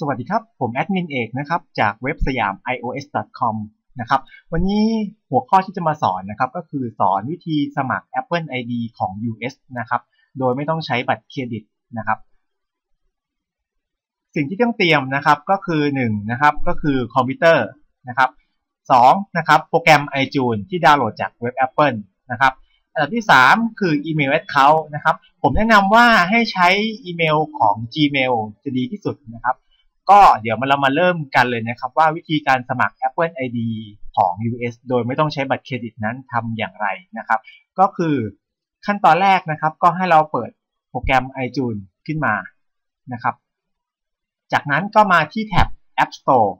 สวัสดีครับ ผมแอดมินเอกนะครับ จากเว็บสยาม ios.com นะครับ วันนี้หัวข้อที่จะมาสอนนะครับก็คือสอนวิธีสมัคร Apple ID ของ US นะครับ โดยไม่ต้องใช้บัตรเครดิตนะครับ สิ่งที่ต้องเตรียมนะครับก็คือ1นะครับก็คือคอมพิวเตอร์นะครับ2นะครับโปรแกรม iTunes ที่ดาวน์โหลดจากเว็บ Apple นะครับอันดับที่ 3 คืออีเมล Account นะครับ ผมแนะนำว่าให้ใช้อีเมลของ Gmail จะดีที่สุดนะครับ ก็เดี๋ยวมาเรามาเริ่มกันเลยนะครับ ว่าวิธีการสมัคร Apple ID ของ US โดยไม่ต้องใช้บัตรเครดิตนั้นทำอย่างไรนะครับ ก็คือขั้นตอนแรกนะครับ ก็ให้เราเปิดโปรแกรม iTunes ขึ้นมานะครับ จากนั้นก็มาที่แท็บ App Store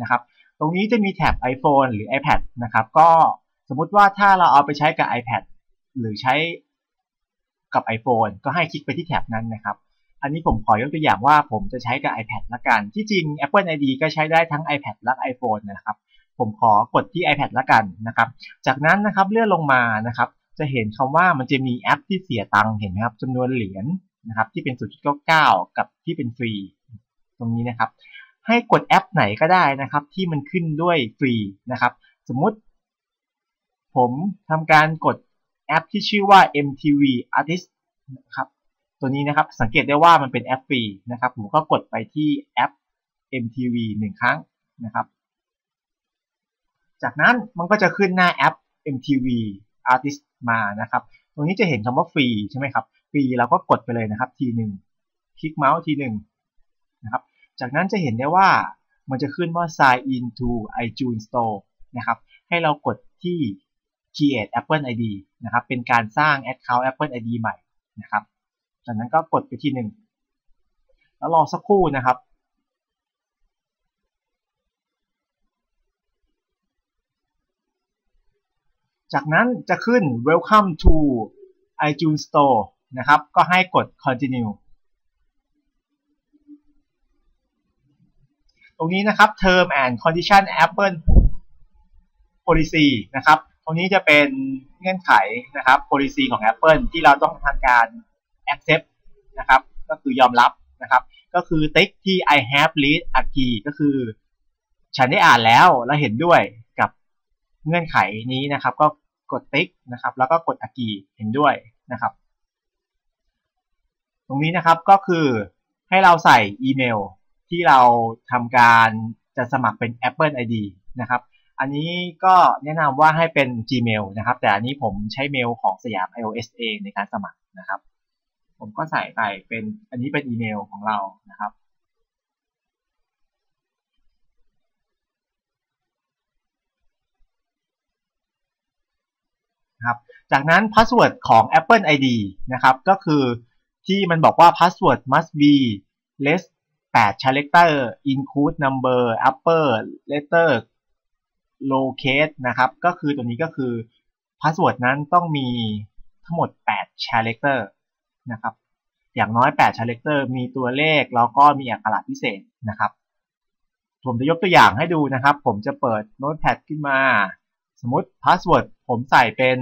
นะครับตรงนี้จะมีแท็บ iPhone หรือ iPad นะครับ ก็สมมุติว่าถ้าเราเอาไปใช้กับ iPad หรือใช้กับ iPhone ก็ให้คลิกไปที่แท็บนั้นนะครับ อันนี้ผมขอยกตัวอย่างว่าผมจะใช้กับ iPad ละกัน ที่จริง Apple ID ก็ใช้ได้ทั้ง iPad และ iPhone นะครับ ผมขอกดที่ iPad ละกันนะครับ จากนั้นนะครับเลื่อนลงมานะครับ จะเห็นคำว่ามันจะมีแอปที่เสียตังค์เห็นไหมครับจำนวนเหรียญนะครับที่เป็น0.99กับที่เป็นฟรี ตรงนี้นะครับ ให้กดแอปไหนก็ได้นะครับ ที่มันขึ้นด้วยฟรีนะครับ สมมุติ ผมทำการกดแอปที่ชื่อว่า MTV Artist นะครับ ตัวนี้นะครับสังเกตได้ว่ามันเป็นแอปฟรีนะครับผมก็กดไปที่แอป MTV 1 ครั้งนะครับ จากนั้นมันก็จะขึ้นหน้าแอป MTV Artist มานะครับ ตรงนี้จะเห็นคำว่าฟรีใช่ไหมครับฟรีเราก็กดไปเลยนะครับทีหนึ่งคลิกเมาส์ทีหนึ่งนะครับ จากนั้นจะเห็นได้ว่ามันจะขึ้นว่า sign in to iTunes Store นะครับ ให้เรากดที่ create Apple ID นะครับ เป็นการสร้าง account Apple ID ใหม่นะครับ จากนั้นก็กดไปที่หนึ่งแล้วรอสักครู่นะครับ จากนั้นจะขึ้น welcome to iTunes Store นะครับ ก็ให้กด continue ตรงนี้นะครับ term and condition Apple policy นะครับ ตรงนี้จะเป็นเงื่อนไขนะครับ policy ของ Apple ที่เราต้องทำการ accept นะครับก็คือยอมรับนะครับก็คือติ๊กที่ I have read a key ก็คือ ฉันได้อ่านแล้วและเห็นด้วยกับเงื่อนไขนี้นะครับ ก็กดติ๊กนะครับแล้วก็กด a key เห็นด้วยนะครับ ตรงนี้นะครับก็คือให้เราใส่อีเมลที่เราทำการจะสมัครเป็น Apple ID นะครับอันนี้ก็แนะนำว่าให้เป็น Gmail นะครับ แต่อันนี้ผมใช้เมลของสยาม iOS เองในการสมัครนะครับ ก็ใส่ไปเป็นอันนี้เป็นอีเมลของเรานะครับครับจากนั้นพาสเวิร์ดของ Apple ID นะครับ ก็คือที่มันบอกว่า password must be less 8 character include number upper letter lowercase นะครับ ก็คือตัวนี้ก็คือพาสเวิร์ดนั้นต้องมีทั้งหมด 8 character นะครับ อย่างน้อย8 character มีตัวเลขแล้วก็มีอักขระพิเศษนะครับผมจะยกตัวอย่างให้ดูนะครับ ผมจะเปิดโน้ตแพดขึ้นมา สมมติพาสเวิร์ดผมใส่เป็น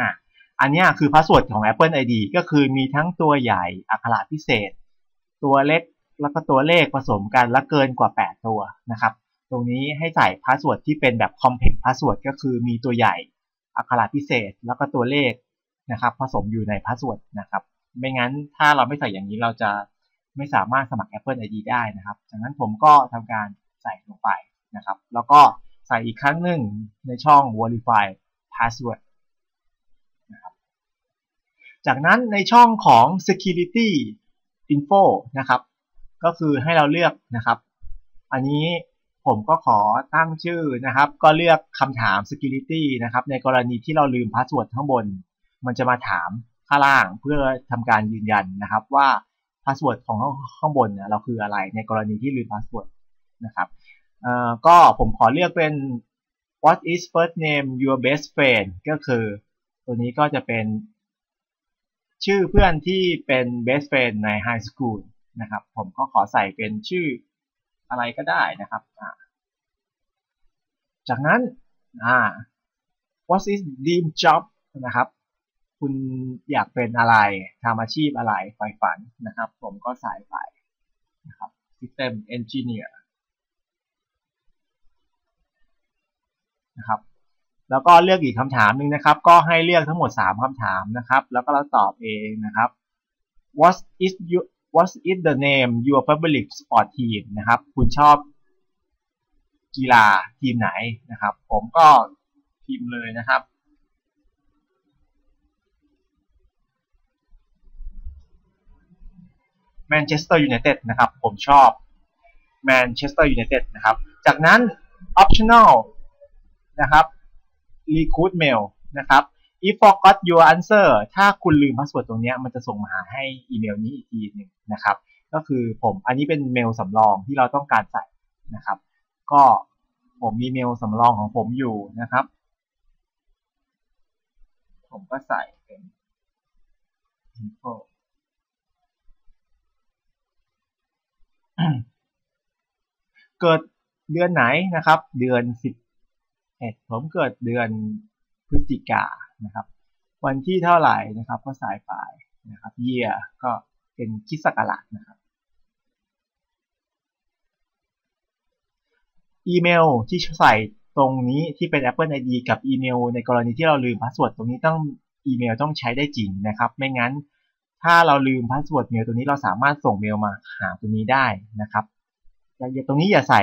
อะอันนี้คือพาสเวิร์ดของ Apple ID ก็คือมีทั้งตัวใหญ่อักขระพิเศษ ตัวเล็กแล้วก็ตัวเลขผสมกันแล้วเกินกว่า 8 ตัวนะครับ ตรงนี้ให้ใส่พาสเวิร์ดที่เป็นแบบ Compact Password ก็คือมีตัวใหญ่ อักขระพิเศษ แล้วก็ตัวเลขนะครับผสมอยู่ในพาสเวิร์ดนะครับไม่งั้นถ้าเราไม่ใส่อย่างนี้เราจะไม่สามารถสมัคร Apple ID ได้นะครับจากนั้นผมก็ทำการใส่ลงไปนะครับ แล้วก็ใส่อีกครั้งหนึ่งในช่อง Verify Password นะครับจากนั้นในช่องของ Security Info นะครับ ก็คือให้เราเลือกนะครับ อันนี้ ผมก็ขอตั้งชื่อนะครับ ก็เลือกคำถาม security นะครับ ในกรณีที่เราลืมพาสเวิร์ดข้างบน มันจะมาถามข้างล่างเพื่อทำการยืนยันนะครับว่าพาสเวิร์ดของข้างบนเนี่ยเราคืออะไรในกรณีที่ลืมพาสเวิร์ดนะครับก็ผมขอเลือกเป็น what is first name your best friend ก็คือ ตัวนี้ก็จะเป็น ชื่อเพื่อนที่เป็น best friend ใน high school นะครับ ผมก็ขอใส่เป็นชื่อ อะไรก็ได้นะครับจากนั้น what is dream job นะครับ คุณอยากเป็นอะไรทำอาชีพอะไรไฟฝันนะครับ ผมก็ใส่ไปนะครับ System Engineer นะครับ แล้วก็เลือกอีกคำถามหนึ่งนะครับ ก็ให้เลือกทั้งหมด 3คำถามนะครับ แล้วก็เราตอบเองนะครับ What is your What is the name your favorite sport team นะครับ คุณชอบกีฬาทีมไหนนะครับ ผมก็พิมพ์เลยนะครับ แมนเชสเตอร์ยูไนเต็ดนะครับ ผมชอบแมนเชสเตอร์ยูไนเต็ดนะครับ จากนั้น optional นะครับ recruit mail นะครับ if forgot your answer ถ้าคุณลืมพาสเวิร์ดตรงนี้มันจะส่งมาหาให้อีเมลนี้อีกทีหนึ่งนะครับ ก็คือผมอันนี้เป็นเมลสำรองที่เราต้องการใส่นะครับ ก็ผมมีเมลสำรองของผมอยู่นะครับ ผมก็ใส่เป็น info เกิดเดือนไหนนะครับ เดือนสิบเอ็ดผมเกิดเดือนพฤศจิกา นะครับ วันที่เท่าไหร่นะครับ ก็สายปลายนะครับ year ก็เป็นคิดศักราชนะครับ อีเมลที่ใส่ตรงนี้ที่เป็น Apple ID กับอีเมล ในกรณีที่เราลืมพาสเวิร์ดตรงนี้ต้องอีเมลต้องใช้ได้จริงนะครับ ไม่งั้นถ้าเราลืมพาสเวิร์ดเมลตัวนี้เราสามารถส่งเมลมาหาตัวนี้ได้นะครับอย่าตรงนี้อย่าใส่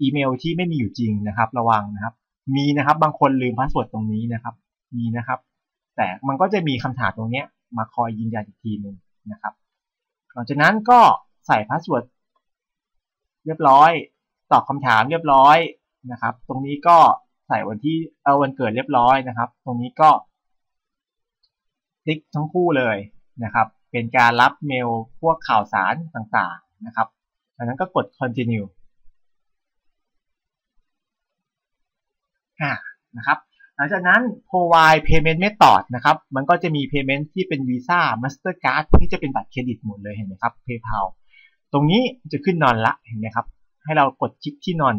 อีเมลที่ไม่มีอยู่จริงนะครับ ระวังนะครับ มีนะครับ บางคนลืมพาสเวิร์ดตรงนี้นะครับ มีนะครับ แต่มันก็จะมีคำถามตรงเนี้ย มาคอยยืนยันอีกทีหนึ่งนะครับ หลังจากนั้นก็ใส่พาสเวิร์ดเรียบร้อย ตอบคำถามเรียบร้อยนะครับ ตรงนี้ก็ใส่วันที่เอาวันเกิดเรียบร้อยนะครับ ตรงนี้ก็คลิกทั้งคู่เลยนะครับ เป็นการรับเมลพวกข่าวสารต่างๆนะครับจากนั้นก็กด continue นะครับหลังจากนั้น provide payment method นะครับมันก็จะมี payment ที่เป็น Visa Mastercard พวกนี้จะเป็นบัตรเครดิตหมดเลยเห็นไหมครับ PayPal ตรงนี้จะขึ้นนอนละเห็นไหมครับให้เรากดคลิกที่นอน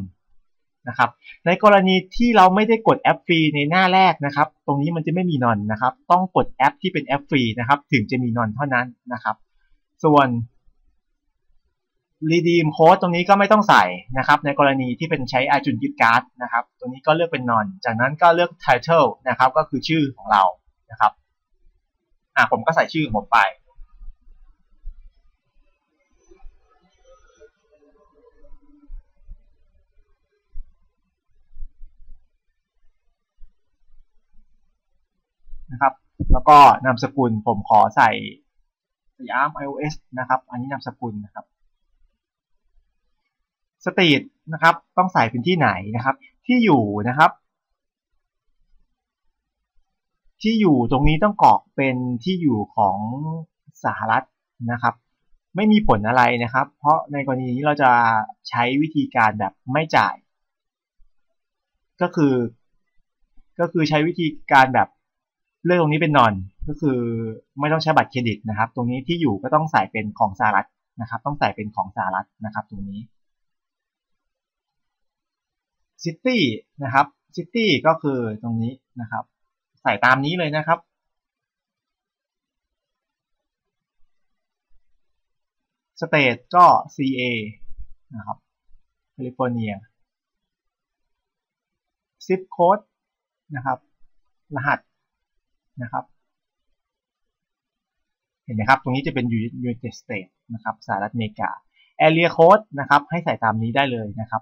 นะครับในกรณีที่เราไม่ได้กดแอปฟรีในหน้าแรกนะครับ ตรงนี้มันจะไม่มีนอนนะครับ ต้องกดแอปที่เป็นแอปฟรีนะครับ ถึงจะมีนอนเท่านั้นนะครับ ส่วน redeem code ตรงนี้ก็ไม่ต้องใส่นะครับ ในกรณีที่เป็นใช้ iTunes Gift Card นะครับตรงนี้ก็เลือกเป็น non จากนั้นก็เลือก title นะครับ ก็คือชื่อของเรานะครับ อะผมก็ใส่ชื่อผมไป นะครับ แล้วก็นามสกุลผมขอใส่สยาม iOS นะครับ อันนี้นามสกุลนะครับ สตรีทนะครับ ต้องใส่เป็นที่ไหนนะครับ ที่อยู่นะครับ ที่อยู่ตรงนี้ต้องกรอกเป็นที่อยู่ของสหรัฐนะครับ ไม่มีผลอะไรนะครับ เพราะในกรณีนี้เราจะใช้วิธีการแบบไม่จ่าย ก็คือ ก็คือใช้วิธีการแบบเลือกตรงนี้เป็นนอนก็คือไม่ต้องใช้บัตรเครดิตนะครับ ตรงนี้ที่อยู่ก็ต้องใส่เป็นของสหรัฐนะครับ ต้องใส่เป็นของสหรัฐนะครับ ตรงนี้ ซิตี้นะครับซิตี้ก็คือตรงนี้นะครับ ใส่ตามนี้เลยนะครับสเตทก็ CA นะครับแคลิฟอร์เนียซิปโค้ดนะครับ รหัสนะครับ เห็นไหมครับ ตรงนี้จะเป็น United States นะครับ สหรัฐอเมริกา Area Code นะครับ ให้ใส่ตามนี้ได้เลยนะครับ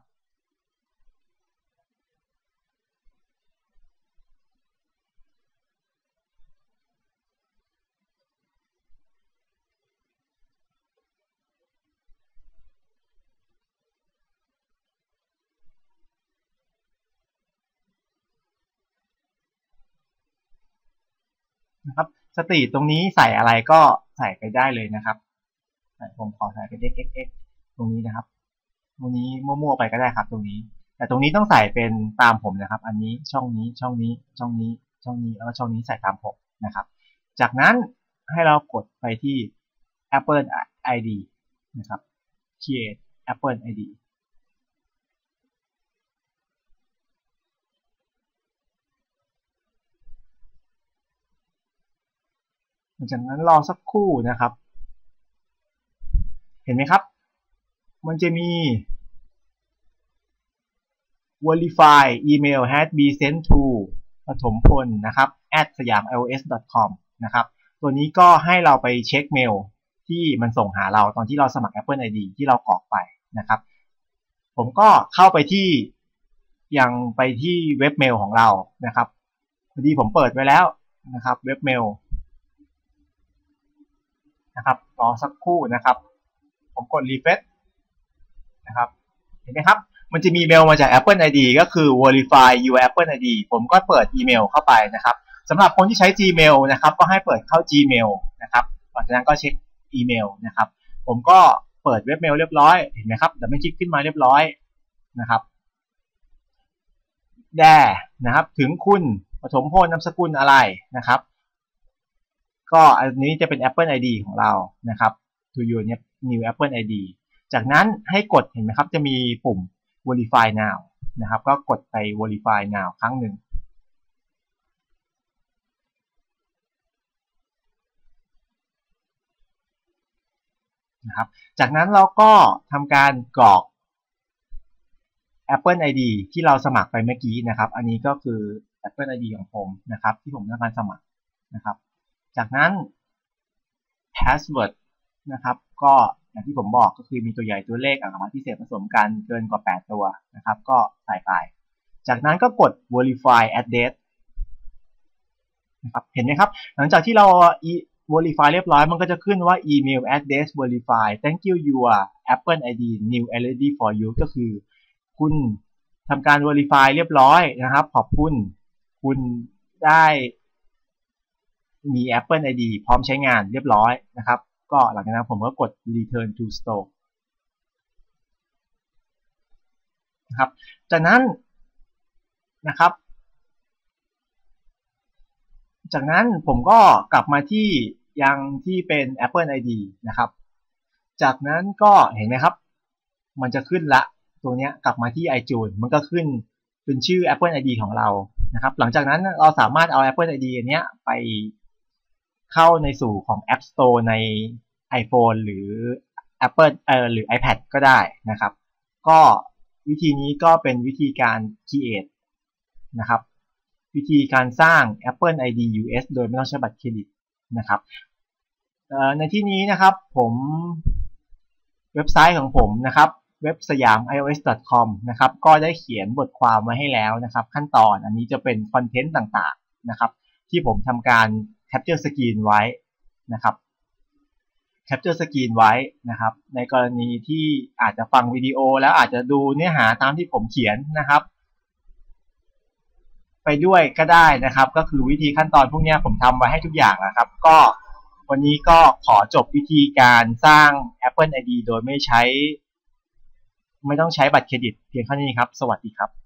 นะครับสตรีทตรงนี้ใส่อะไรก็ใส่ไปได้เลยนะครับผมขอใส่เป็น xxx ตรงนี้นะครับตรงนี้มั่วๆไปก็ได้ครับ ตรงนี้ แต่ตรงนี้ต้องใส่เป็นตามผมนะครับ อันนี้ช่องนี้ช่องนี้ช่องนี้ช่องนี้แล้วก็ช่องนี้ใส่ตามผมนะครับ จากนั้นให้เรากดไปที่ Apple ID นะครับ create Apple ID หลัง จากนั้นรอสักครู่นะครับ เห็นไหมครับ มันจะมี verify email has been sent to ปฐมพลนะครับ at สยาม ios com นะครับ ตัวนี้ก็ให้เราไปเช็คเมลที่มันส่งหาเราตอนที่เราสมัคร Apple ID ที่เรากรอกไปนะครับ ผมก็เข้าไปที่ยังไปที่เว็บเมลของเรานะครับพอดีผมเปิดไว้แล้วนะครับ เว็บเมล นะครับรอสักครู่นะครับ ผมกดรีเฟรชนะครับ เห็นไหมครับ มันจะมีเมลมาจาก Apple ID ก็คือ verify your Apple ID ผมก็เปิดอีเมลเข้าไปนะครับสำหรับคนที่ใช้ Gmail นะครับ ก็ให้เปิดเข้า Gmail นะครับหลังจากนั้นก็เช็คอีเมลนะครับ ผมก็เปิดเว็บเมลเรียบร้อยเห็นไหมครับดับเบิลคลิกขึ้นมาเรียบร้อยนะครับแด่นะครับ ถึงคุณปฐมพลนามสกุลอะไรนะครับ ก็อันนี้จะเป็น Apple ID ของเรานะครับ to your new Apple ID จากนั้นให้กดเห็นไหมครับ จะมีปุ่ม verify now นะครับ ก็กดไป verify now ครั้งหนึ่งนะครับ จากนั้นเราก็ทำการกรอก Apple ID ที่เราสมัครไปเมื่อกี้นะครับ อันนี้ก็คือ Apple ID ของผมนะครับ ที่ผมทำการสมัครนะครับ จากนั้น password นะครับก็อย่างที่ผมบอกก็คือมีตัวใหญ่ตัวเลขอักขระพิเศษผสมกันเกินกว่า 8 ตัวนะครับ ก็ใส่ไป จากนั้นก็กด verify address นะครับเห็นไหมครับ หลังจากที่เรา verify เรียบร้อยมันก็จะขึ้นว่า email address verify thank you your Apple ID new ready for you ก็คือ คุณทำการ verify เรียบร้อยนะครับ ขอบคุณ คุณได้ มี Apple ID พร้อมใช้งานเรียบร้อยนะครับ ก็หลังจากนั้นผมก็กด return to store นะครับ จากนั้นนะครับ จากนั้นผมก็กลับมาที่ยังที่เป็น Apple ID นะครับ จากนั้นก็เห็นไหมครับ มันจะขึ้นละตัวนี้กลับมาที่ iTunes มันก็ขึ้นเป็นชื่อ Apple ID ของเรานะครับ หลังจากนั้นเราสามารถเอา Apple ID อันนี้ไป เข้าในสู่ของ App Store ใน iPhone หรือ Apple เอ่อหรือ iPad ก็ได้นะครับ ก็วิธีนี้ก็เป็นวิธีการ create นะครับ วิธีการสร้าง Apple ID US โดยไม่ต้องใช้บัตรเครดิตนะครับในที่นี้นะครับผมเว็บไซต์ของผมนะครับเว็บสยาม ios.com นะครับก็ได้เขียนบทความไว้ให้แล้วนะครับ ขั้นตอนอันนี้จะเป็นคอนเทนต์ต่างๆนะครับ ที่ผมทำการ แคปเจอร์สกรีนไว้นะครับแคปเจอร์สกรีนไว้นะครับ ในกรณีที่อาจจะฟังวิดีโอแล้วอาจจะดูเนื้อหาตามที่ผมเขียนนะครับ ไปด้วยก็ได้นะครับ ก็คือวิธีขั้นตอนพวกนี้ผมทำไว้ให้ทุกอย่างนะครับ ก็วันนี้ก็ขอจบวิธีการสร้าง Apple ID โดยไม่ใช้ ไม่ต้องใช้บัตรเครดิตเพียงแค่นี้ครับ สวัสดีครับ